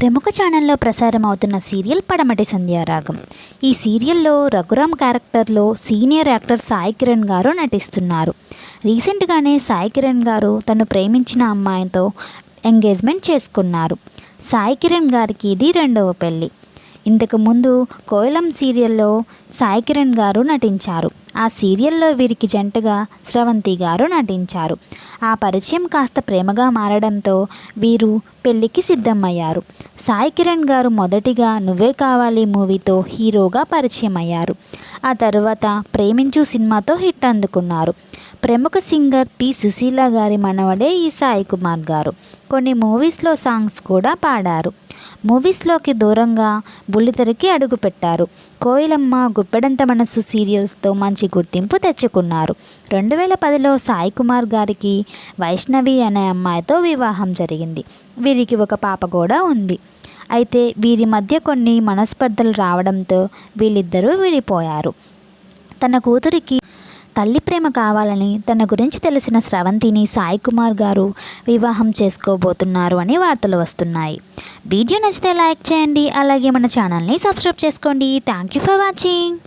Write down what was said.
ప్రముఖ ఛానల్లో ప్రసారం అవుతున్న సీరియల్ పడమటి సంధ్యారాగం. ఈ సీరియల్లో రఘురామ్ క్యారెక్టర్లో సీనియర్ యాక్టర్ సాయి కిరణ్ గారు నటిస్తున్నారు. రీసెంట్గానే సాయి కిరణ్ గారు తను ప్రేమించిన అమ్మాయితో ఎంగేజ్మెంట్ చేసుకున్నారు. సాయి కిరణ్ గారికి ఇది రెండవ పెళ్ళి ఇంతకుముందు కోయలం సీరియల్లో సాయి కిరణ్ గారు నటించారు. ఆ సీరియల్లో వీరికి జంటగా స్రవంతి గారు నటించారు. ఆ పరిచయం కాస్త ప్రేమగా మారడంతో వీరు పెళ్ళికి సిద్ధమయ్యారు. సాయి కిరణ్ గారు మొదటిగా నువ్వే కావాలి మూవీతో హీరోగా పరిచయం అయ్యారు ఆ తర్వాత ప్రేమించు సినిమాతో హిట్ అందుకున్నారు. ప్రముఖ సింగర్ పి. సుశీల గారి మనవడే ఈ సాయి కుమార్ గారు. కొన్ని మూవీస్లో సాంగ్స్ కూడా పాడారు. మూవీస్లోకి దూరంగా బుల్లితెరకి అడుగుపెట్టారు. కోయిలమ్మ గుప్పెడంత మనస్సు సీరియల్స్తో మంచి గుర్తింపు తెచ్చుకున్నారు. రెండు వేల పదిలో సాయి కుమార్ గారికి వైష్ణవి అనే అమ్మాయితో వివాహం జరిగింది. వీరికి ఒక పాప కూడా ఉంది. అయితే వీరి మధ్య కొన్ని మనస్పర్ధలు రావడంతో వీళ్ళిద్దరూ విడిపోయారు. తన కూతురికి తల్లి ప్రేమ కావాలని తన గురించి తెలిసిన స్రవంతిని సాయి కుమార్ గారు వివాహం చేసుకోబోతున్నారు అని వార్తలు వస్తున్నాయి. వీడియో నచ్చితే లైక్ చేయండి అలాగే మన ఛానల్ని సబ్స్క్రైబ్ చేసుకోండి. Thank you for watching.